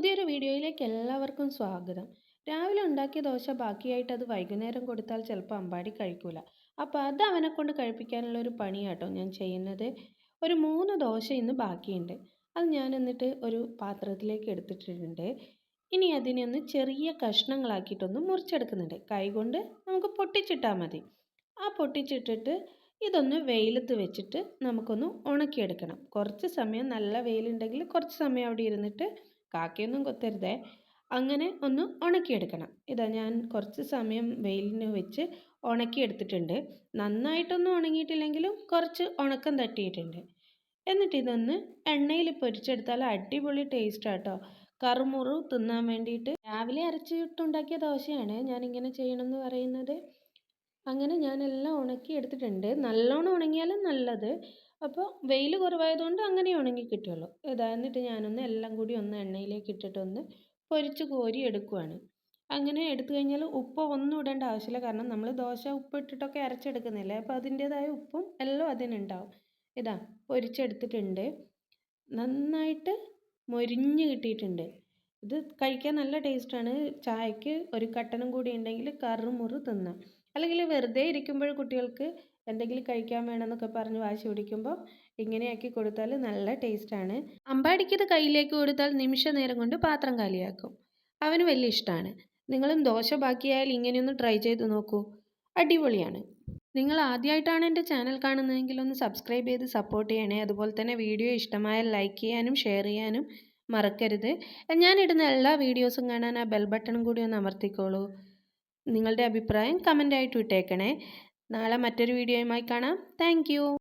പുതിയൊരു വീഡിയോയിലേക്ക് എല്ലാവർക്കും സ്വാഗതം. രാവിലെ ഉണ്ടാക്കിയ ദോശ ബാക്കിയായിട്ട് അത് വൈകുന്നേരം കൊടുത്താൽ ചിലപ്പോൾ അമ്പാടി കഴിക്കൂല. അപ്പോൾ അത് അവനെ കൊണ്ട് കഴിപ്പിക്കാനുള്ള ഒരു പണിയാട്ടോ ഞാൻ ചെയ്യുന്നത്. ഒരു മൂന്ന് ദോശ ഇന്ന് ബാക്കിയുണ്ട്. അത് ഞാൻ എന്നിട്ട് ഒരു പാത്രത്തിലേക്ക് എടുത്തിട്ടുണ്ട് ഇനി അതിനെ ഒന്ന് ചെറിയ കഷ്ണങ്ങളാക്കിയിട്ടൊന്ന് മുറിച്ചെടുക്കുന്നുണ്ട്. കൈകൊണ്ട് നമുക്ക് പൊട്ടിച്ചിട്ടാൽ മതി. ആ പൊട്ടിച്ചിട്ടിട്ട് ഇതൊന്ന് വെയിലത്ത് വെച്ചിട്ട് നമുക്കൊന്ന് ഉണക്കിയെടുക്കണം. കുറച്ച് സമയം നല്ല വെയിലുണ്ടെങ്കിൽ കുറച്ച് സമയം അവിടെ ഇരുന്നിട്ട് കാക്കയൊന്നും കൊത്തരുതേ. അങ്ങനെ ഒന്ന് ഉണക്കിയെടുക്കണം. ഇതാ ഞാൻ കുറച്ച് സമയം വെയിലിന് വെച്ച് ഉണക്കിയെടുത്തിട്ടുണ്ട്. നന്നായിട്ടൊന്നും ഉണങ്ങിയിട്ടില്ലെങ്കിലും കുറച്ച് ഉണക്കം തട്ടിയിട്ടുണ്ട്. എന്നിട്ട് ഇതൊന്ന് എണ്ണയിൽ പൊരിച്ചെടുത്താൽ അടിപൊളി ടേസ്റ്റ് ആട്ടോ കറുമുറു തിന്നാൻ വേണ്ടിയിട്ട്. രാവിലെ അരച്ചിട്ടുണ്ടാക്കിയ ദോശയാണ് ഞാനിങ്ങനെ ചെയ്യണമെന്ന് പറയുന്നത്. അങ്ങനെ ഞാനെല്ലാം ഉണക്കി എടുത്തിട്ടുണ്ട്. നല്ലോണം ഉണങ്ങിയാലും നല്ലത്. അപ്പോൾ വെയിൽ കുറവായതുകൊണ്ട് അങ്ങനെ ഉണങ്ങി കിട്ടുള്ളൂ ഇതാ എന്നിട്ട് ഞാനൊന്ന് എല്ലാം കൂടി ഒന്ന് എണ്ണയിലേക്ക് ഇട്ടിട്ടൊന്ന് പൊരിച്ച് കോരി എടുക്കുവാണ്. അങ്ങനെ എടുത്തു കഴിഞ്ഞാൽ ഉപ്പ് ഒന്നും ഇടേണ്ട ആവശ്യമില്ല. കാരണം നമ്മൾ ദോശ ഉപ്പ് ഇട്ടിട്ടൊക്കെ അരച്ചെടുക്കുന്നില്ലേ അപ്പോൾ അതിന്റേതായ ഉപ്പും എല്ലാം അതിനുണ്ടാവും. ഇതാ പൊരിച്ചെടുത്തിട്ടുണ്ട്. നന്നായിട്ട് മൊരിഞ്ഞ് കിട്ടിയിട്ടുണ്ട്. ഇത് കഴിക്കാൻ നല്ല ടേസ്റ്റാണ്. ചായക്ക് ഒരു കട്ടനും കൂടി ഉണ്ടെങ്കിൽ കറുമുറു തിന്നാം. അല്ലെങ്കിൽ വെറുതെ ഇരിക്കുമ്പോൾ കുട്ടികൾക്ക് എന്തെങ്കിലും കഴിക്കാൻ വേണമെന്നൊക്കെ പറഞ്ഞ് വാശി പിടിക്കുമ്പോൾ ഇങ്ങനെയാക്കി കൊടുത്താൽ നല്ല ടേസ്റ്റാണ് അമ്പാടിക്കത് കയ്യിലേക്ക് കൊടുത്താൽ നിമിഷ നേരം കൊണ്ട് പാത്രം കാലിയാക്കും. അവന് വലിയ ഇഷ്ടമാണ് നിങ്ങളും ദോശ ബാക്കിയായാൽ ഇങ്ങനെയൊന്ന് ട്രൈ ചെയ്ത് നോക്കൂ. അടിപൊളിയാണ്. നിങ്ങൾ ആദ്യമായിട്ടാണ് എന്റെ ചാനൽ കാണുന്നതെങ്കിൽ ഒന്ന് സബ്സ്ക്രൈബ് ചെയ്ത് സപ്പോർട്ട് ചെയ്യണേ. അതുപോലെ തന്നെ വീഡിയോ ഇഷ്ടമായാൽ ലൈക്ക് ചെയ്യാനും ഷെയർ ചെയ്യാനും മറക്കരുത്. ഞാനിടുന്ന എല്ലാ വീഡിയോസും കാണാൻ ആ ബെൽ ബട്ടണും കൂടി ഒന്ന് അമർത്തിക്കോളൂ. നിങ്ങളുടെ അഭിപ്രായം കമന്റായിട്ട് ഇട്ടേക്കണേ. നാളെ മറ്റൊരു വീഡിയോയുമായി കാണാം. താങ്ക്